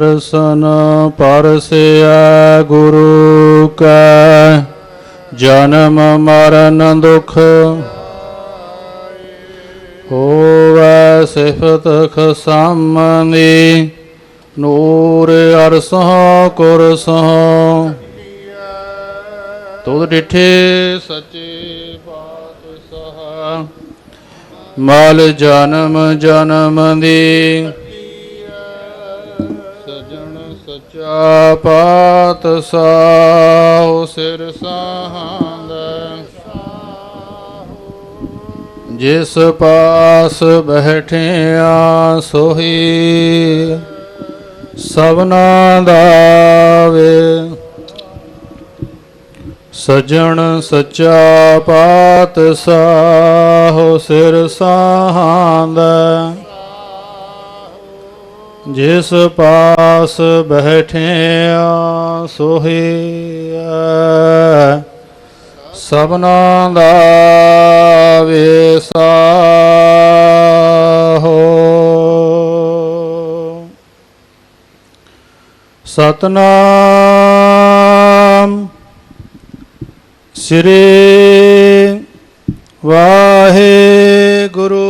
ਰਸਨ ਪਰਸਿਆ ਗੁਰੂ ਕੈ, ਜਨਮ ਮਰਨ ਦੁਖ ਹੋਵੈ ਸਿਫਤ ਖਸਮਨੀ, ਨੂਰ ਅਰਸਹ ਕੁਰਸਹ। ਤੁਧ ਡਿਠੇ ਸੱਚੇ ਪਾਤਸ਼ਾਹ, ਮਲ ਜਨਮ ਜਨਮ ਦੀ। ਸਜਣ ਸਚਾ ਪਾਤ ਸਾਹੁ ਸਿਰ ਸਾਹੰਦ। ਜਿਸ ਪਾਸ ਬਹਿਠਿਆ ਸੋਹੀ, ਸਭਨਾ ਦਾਵੇ। ਸਜਣ ਸੱਚਾ ਪਾਤ ਸਾਹੁ ਸਿਰ ਸਾਹੰਦ। ਜਿਸ ਪਾਸ ਬੈਠਿਆ ਸੋਹੀ ਸਭਨਾ ਦਾ ਵੇਸਾ ਹੋ। ਸਤਨਾਮ ਸ੍ਰੀ ਵਾਹਿਗੁਰੂ।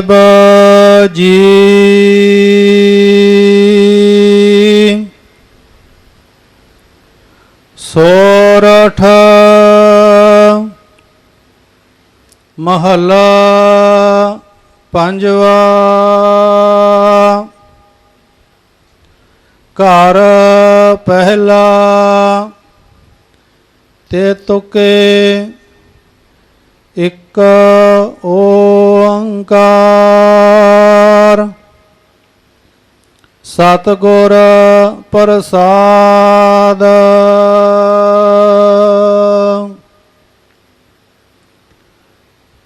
ਸਾਹਿਬ ਜੀ ਸੋਰਠ ਮਹਲਾ ਪੰਜਵਾ। ਘਰ ਪਹਿਲਾ ਤੇ ਤੁਕੇ ਇਕ ਓੰਕਾਰ। ਸਤਿਗੁਰ ਪ੍ਰਸਾਦ।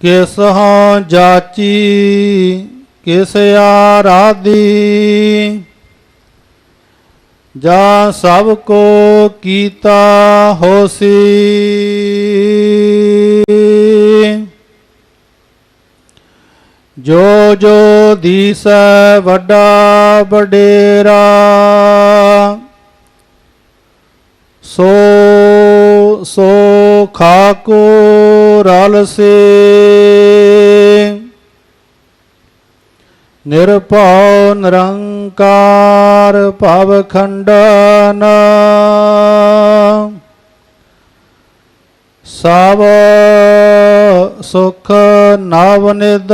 ਕਿਸ ਹਾਂ ਜਾਚੀ ਕਿਸ ਆਰਾਧੀ। ਜਾਂ ਸਭ ਕੋ ਕੀਤਾ ਹੋਸੀ। ਜੋ ਜੋ ਦੀਸੈ ਵੱਡਾ ਵਡੇਰਾ ਸੋ ਸੋ ਖਾਕੋ ਰਲ ਸੇ ਨਿਰਭਉ ਨਿਰੰਕਾਰ ਭਵ ਖੰਡਨ। ਸਭ ਸੁਖ ਨਵ ਨਿਦ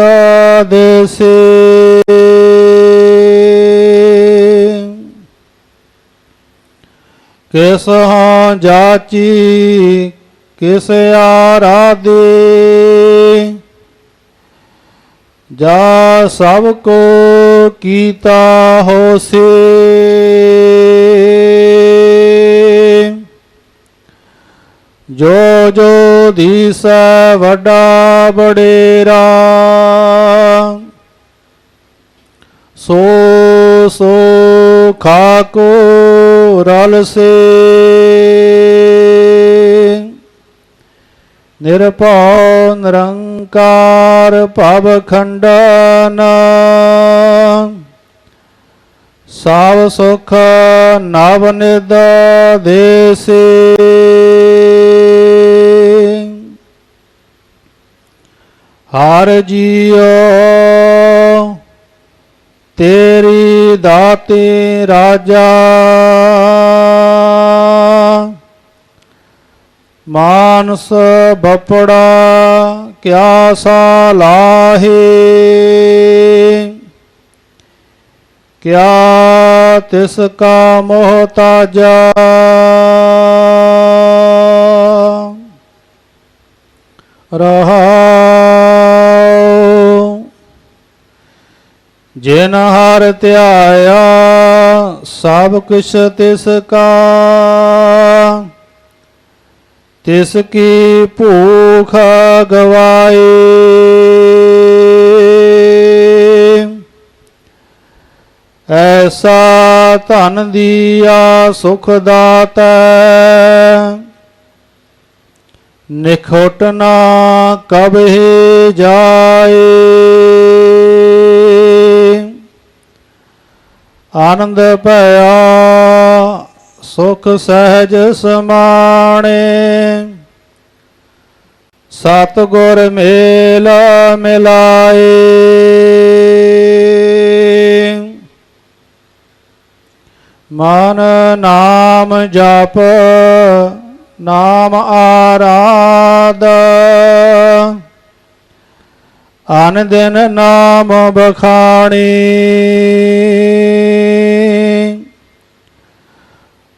ਦੇਸੇ ਕਿਸ ਹਾਂ ਜਾਚੀ, ਕਿਸ ਆਰਾਧੇ। ਜਾ ਸਭ ਕੋ ਕੀਤਾ ਹੋਸੇ। ਦੀਸੈ ਵੱਡਾ ਬੜੇਰਾ ਸੋ ਸੋ ਖਾਕੋ ਰਲ ਸੇ। ਨਿਰਭਉ ਨਿਰੰਕਾਰ ਭਵ ਖੰਡਨ। ਸਭ ਸੁਖ ਨਵ ਨਿਦ ਦੇਸੇ ਹਰ ਜੀਓ ਤੇਰੀ ਦਾਤੇ ਰਾਜਾ। ਮਾਨਸ ਬਪੜਾ ਕਿਆ ਸਾਲਾਹੇ ਕਿਆ ਤਿਸ ਕਾ ਮੋਹਤਾਜਾ ਰਹਾਉ ਜਿਨ ਹਰ ਧਿਆਇਆ, ਸਭ ਕੁਛ ਤਿਸ ਕਾ। ਤਿਸ ਕੀ ਭੂਖ ਗਵਾਏ। ਐਸਾ ਧਨ ਦੀਆ ਸੁਖ ਦਾਤੈ ਨਿਖੋਟ ਨਾ ਕਬਹਿ ਜਾਏ। ਆਨੰਦ ਭਇਆ, ਸੁਖ ਸਹਿਜ ਸਮਾਣੇ। ਸਤ ਗੁਰ ਮੇਲ ਮਿਲਾਏ। ਮਨ ਨਾਮ ਜਪ, ਨਾਮ ਆਰਾਧ। ਅਨ ਦਿਨ ਨਾਮ ਬਖਾਣੀ।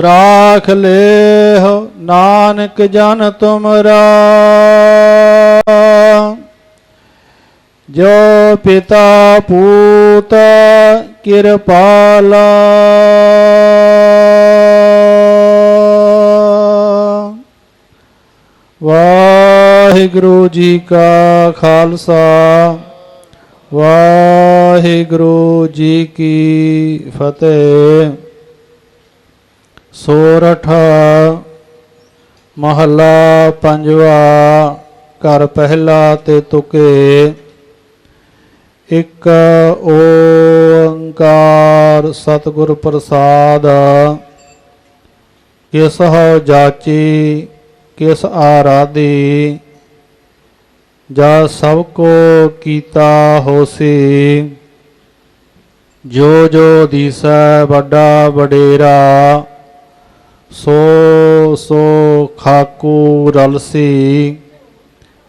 ਰਾਖ ਲੇਹੁ ਨਾਨਕ ਜਨ ਤੁਮਰਾ। ਜੋ ਪਿਤਾ ਪੂਤ ਕਿਰਪਾਲਾ। ਵਾਹਿਗੁਰੂ ਜੀ ਕਾ ਖਾਲਸਾ। ਵਾਹਿਗੁਰੂ ਜੀ ਕੀ ਫਤਿਹ। ਸੋਰਠ, ਮਹੱਲਾ ਪੰਜਵਾ, ਘਰ ਪਹਿਲਾ ਤੇ ਤੁਕੇ। ਇੱਕ ਓੰਕਾਰ ਸਤਿਗੁਰ ਪ੍ਰਸਾਦ, ਕਿਸ ਹੋ ਜਾਚੀ, ਕਿਸ ਆਰਾਧੀ, ਜਾ ਸਭ ਕੋ ਕੀਤਾ ਹੋਸੀ। ਜੋ ਜੋ ਦੀਸੈ ਵੱਡਾ ਵਡੇਰਾ ਸੋ ਸੋ ਖਾਕੂ ਰਲਸੀ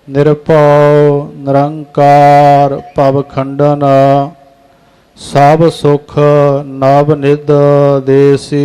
ਨਿਰਭਉ ਨਿਰੰਕਾਰ ਭਵ ਖੰਡਨ ਸਭ ਸੁਖ ਨਵ ਨਿਧ ਦੇਸੀ।